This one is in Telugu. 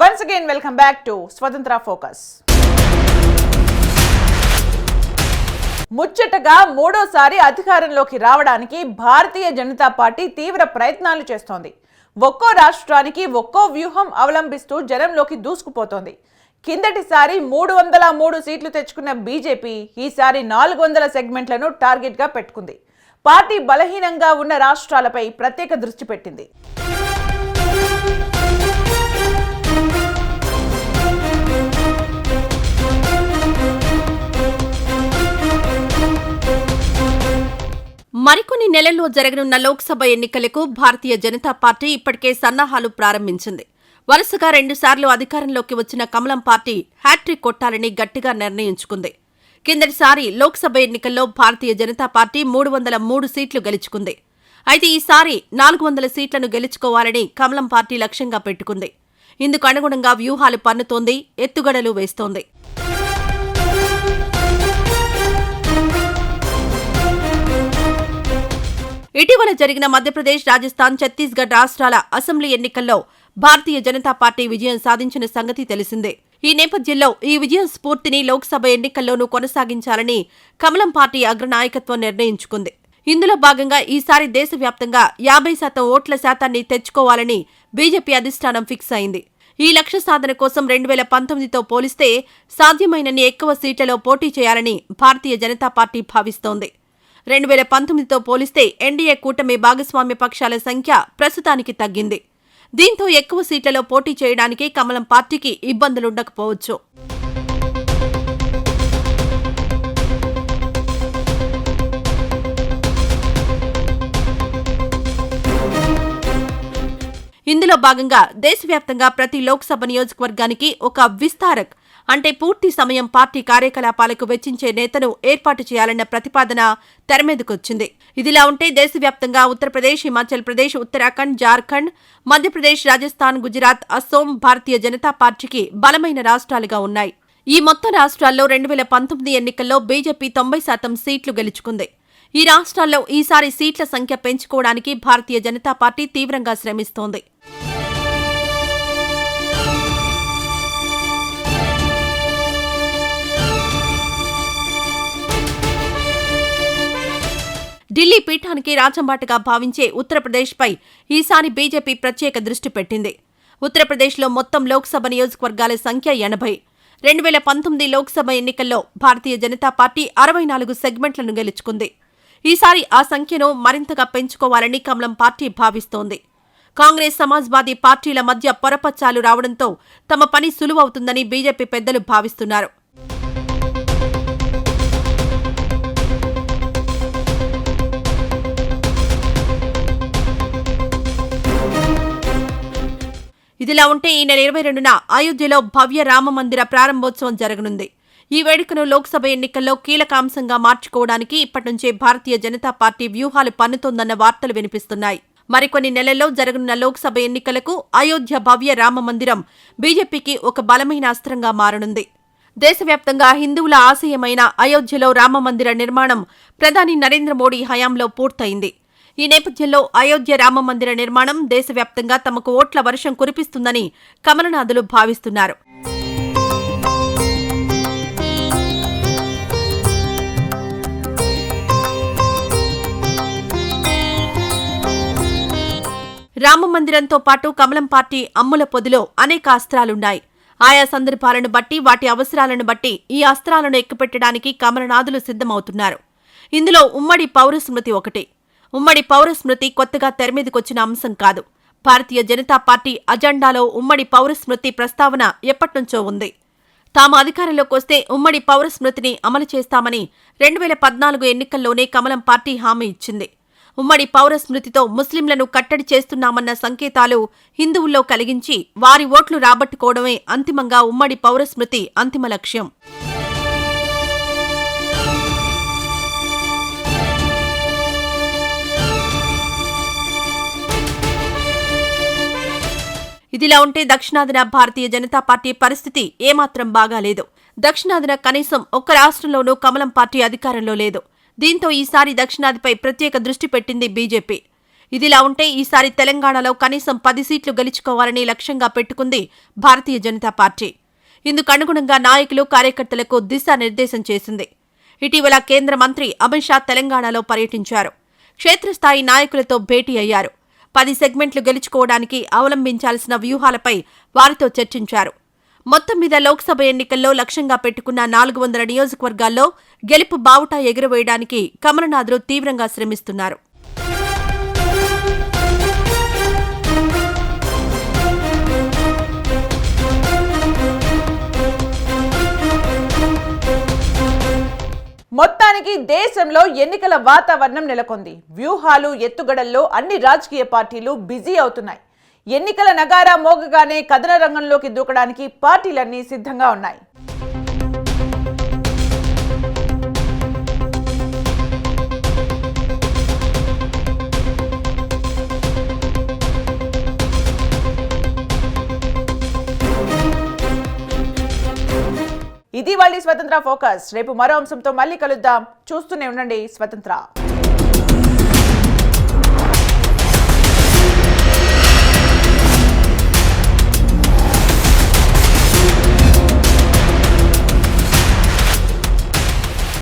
Welcome back to Swatantra focus ముచ్చటగా మూడోసారి అధికారంలోకి రావడానికి భారతీయ జనతా పార్టీ తీవ్ర ప్రయత్నాలు చేస్తోంది. ఒక్కో రాష్ట్రానికి ఒక్కో వ్యూహం అవలంబిస్తూ జనంలోకి దూసుకుపోతోంది. కిందటిసారి మూడు వందల మూడు సీట్లు తెచ్చుకున్న బీజేపీ ఈసారి నాలుగు వందల సెగ్మెంట్లను టార్గెట్గా పెట్టుకుంది. పార్టీ బలహీనంగా ఉన్న రాష్ట్రాలపై ప్రత్యేక దృష్టి పెట్టింది. మరికొన్ని నెలల్లో జరగనున్న లోక్సభ ఎన్నికలకు భారతీయ జనతా పార్టీ ఇప్పటికే సన్నాహాలు ప్రారంభించింది. వరుసగా రెండుసార్లు అధికారంలోకి వచ్చిన కమలం పార్టీ హ్యాట్రిక్ కొట్టాలని గట్టిగా నిర్ణయించుకుంది. కిందటిసారి లోక్సభ ఎన్నికల్లో భారతీయ జనతా పార్టీ మూడు వందల మూడు సీట్లు గెలుచుకుంది. అయితే ఈసారి నాలుగు వందల సీట్లను గెలుచుకోవాలని కమలం పార్టీ లక్ష్యంగా పెట్టుకుంది. ఇందుకు అనుగుణంగా వ్యూహాలు పన్నుతోంది ఎత్తుగడలు వేస్తోంది. ఇటీవల జరిగిన మధ్యప్రదేశ్ రాజస్థాన్ ఛత్తీస్గఢ్ రాష్ట్రాల అసెంబ్లీ ఎన్నికల్లో భారతీయ జనతా పార్టీ విజయం సాధించిన సంగతి తెలిసిందే. ఈ నేపథ్యంలో ఈ విజయం స్ఫూర్తిని లోక్సభ ఎన్నికల్లోనూ కొనసాగించాలని కమలం పార్టీ అగ్రనాయకత్వం నిర్ణయించుకుంది. ఇందులో భాగంగా ఈసారి దేశవ్యాప్తంగా యాభై శాతం ఓట్ల శాతాన్ని తెచ్చుకోవాలని బీజేపీ అధిష్టానం ఫిక్స్ అయింది. ఈ లక్ష్య సాధన కోసం రెండు వేల పంతొమ్మిదితో పోలిస్తే సాధ్యమైనన్ని ఎక్కువ సీట్లలో పోటీ చేయాలని భారతీయ జనతా పార్టీ భావిస్తోంది. రెండు వేల పంతొమ్మిదితో పోలిస్తే ఎన్డీఏ కూటమి భాగస్వామ్య పక్షాల సంఖ్య ప్రస్తుతానికి తగ్గింది. దీంతో ఎక్కువ సీట్లలో పోటీ చేయడానికి కమలం పార్టీకి ఇబ్బందులుండకపోవచ్చు. ఇందులో భాగంగా దేశవ్యాప్తంగా ప్రతి లోక్సభ నియోజకవర్గానికి ఒక విస్తారక్ అంటే పూర్తి సమయం పార్టీ కార్యకలాపాలకు వెచ్చించే నేతను ఏర్పాటు చేయాలన్న ప్రతిపాదన తెరమీదకొచ్చింది ఇదిలా ఉంటే దేశవ్యాప్తంగా ఉత్తరప్రదేశ్ హిమాచల్ ప్రదేశ్ ఉత్తరాఖండ్ జార్ఖండ్ మధ్యప్రదేశ్ రాజస్థాన్ గుజరాత్ అస్సోం భారతీయ జనతా పార్టీకి బలమైన రాష్ట్రాలుగా ఉన్నాయి. ఈ మొత్తం రాష్ట్రాల్లో రెండు వేల పంతొమ్మిది ఎన్నికల్లో బీజేపీ తొంభై శాతం సీట్లు గెలుచుకుంది. ఈ రాష్ట్రాల్లో ఈసారి సీట్ల సంఖ్య పెంచుకోవడానికి భారతీయ జనతా పార్టీ తీవ్రంగా శ్రమిస్తోంది. ఢిల్లీ పీఠానికి రాచంబాటగా భావించే ఉత్తరప్రదేశ్పై ఈసారి బీజేపీ ప్రత్యేక దృష్టి పెట్టింది. ఉత్తరప్రదేశ్లో మొత్తం లోక్సభ నియోజకవర్గాల సంఖ్య ఎనభై. రెండు వేల పంతొమ్మిది లోక్సభ ఎన్నికల్లో భారతీయ జనతా పార్టీ అరవై నాలుగు సెగ్మెంట్లను గెలుచుకుంది. ఈసారి ఆ సంఖ్యను మరింతగా పెంచుకోవాలని కమలం పార్టీ భావిస్తోంది. కాంగ్రెస్ సమాజ్వాదీ పార్టీల మధ్య పొరపచ్చాలు రావడంతో తమ పని సులువవుతుందని బీజేపీ పెద్దలు భావిస్తున్నారు. ఇదిలా ఉంటే ఈ నెల ఇరవై రెండున అయోధ్యలో భవ్య రామ మందిర ప్రారంభోత్సవం జరగనుంది. ఈ వేడుకను లోక్సభ ఎన్నికల్లో కీలక అంశంగా మార్చుకోవడానికి ఇప్పటి నుంచే భారతీయ జనతా పార్టీ వ్యూహాలు పన్నుతోందన్న వార్తలు వినిపిస్తున్నాయి. మరికొన్ని నెలల్లో జరగనున్న లోక్సభ ఎన్నికలకు అయోధ్య భవ్య రామ మందిరం బీజేపీకి ఒక బలమైన అస్త్రంగా మారనుంది. దేశవ్యాప్తంగా హిందువుల ఆశయమైన అయోధ్యలో రామ మందిర నిర్మాణం ప్రధాని నరేంద్ర మోడీ హయాంలో పూర్తయింది. ఈ నేపథ్యంలో అయోధ్య రామ మందిర నిర్మాణం దేశవ్యాప్తంగా తమకు ఓట్ల వర్షం కురిపిస్తుందని కమలనాథులు భావిస్తున్నారు. రామ మందిరంతో పాటు కమలం పార్టీ అమ్ముల పొదిలో అనేక అస్త్రాలున్నాయి. ఆయా సందర్భాలను బట్టి వాటి అవసరాలను బట్టి ఈ అస్త్రాలను ఎక్కుపెట్టడానికి కమలనాథులు సిద్ధమవుతున్నారు. ఇందులో ఉమ్మడి పౌర స్మృతి ఒకటి. ఉమ్మడి పౌర స్మృతి కొత్తగా తెరమీదకొచ్చిన అంశం కాదు. భారతీయ జనతా పార్టీ అజెండాలో ఉమ్మడి పౌర స్మృతి ప్రస్తావన ఎప్పట్నుంచో ఉంది. తాము అధికారంలోకి వస్తే ఉమ్మడి పౌర స్మృతిని అమలు చేస్తామని రెండు వేల పద్నాలుగు ఎన్నికల్లోనే కమలం పార్టీ హామీ ఇచ్చింది. ఉమ్మడి పౌర స్మృతితో ముస్లింలను కట్టడి చేస్తున్నామన్న సంకేతాలు హిందువుల్లో కలిగించి వారి ఓట్లు రాబట్టుకోవడమే అంతిమంగా ఉమ్మడి పౌర స్మృతి అంతిమ లక్ష్యం. ఇదిలా ఉంటే దక్షిణాదిన భారతీయ జనతా పార్టీ పరిస్థితి ఏమాత్రం బాగాలేదు. దక్షిణాదిన కనీసం ఒక్క రాష్ట్రంలోనూ కమలం పార్టీ అధికారంలో లేదు. దీంతో ఈసారి దక్షిణాదిపై ప్రత్యేక దృష్టి పెట్టింది బీజేపీ. ఇదిలా ఉంటే ఈసారి తెలంగాణలో కనీసం పది సీట్లు గెలుచుకోవాలని లక్ష్యంగా పెట్టుకుంది భారతీయ జనతా పార్టీ. ఇందుకు అనుగుణంగా నాయకులు కార్యకర్తలకు దిశానిర్దేశం చేసింది. ఇటీవల కేంద్ర మంత్రి అమిత్ షా తెలంగాణలో పర్యటించారు. క్షేత్రస్థాయి నాయకులతో భేటీ అయ్యారు. పది సెగ్మెంట్లు గెలుచుకోవడానికి అవలంబించాల్సిన వ్యూహాలపై వారితో చర్చించారు. మొత్తం మీద లోక్సభ ఎన్నికల్లో లక్ష్యంగా పెట్టుకున్న నాలుగు వందల నియోజకవర్గాల్లో గెలుపు బావుటా ఎగురవేయడానికి కమలనాథులు తీవ్రంగా శ్రమిస్తున్నారు. మొత్తానికి దేశంలో ఎన్నికల వాతావరణం నెలకొంది. వ్యూహాలు ఎత్తుగడల్లో అన్ని రాజకీయ పార్టీలు బిజీ అవుతున్నాయి. ఎన్నికల నగారా మోగగానే కథన రంగంలోకి దూకడానికి పార్టీలన్నీ సిద్ధంగా ఉన్నాయి. ఇది వాళ్ళ స్వతంత్ర ఫోకస్. రేపు మరో అంశంతో మళ్ళీ కలుద్దాం. చూస్తూనే ఉండండి స్వతంత్ర.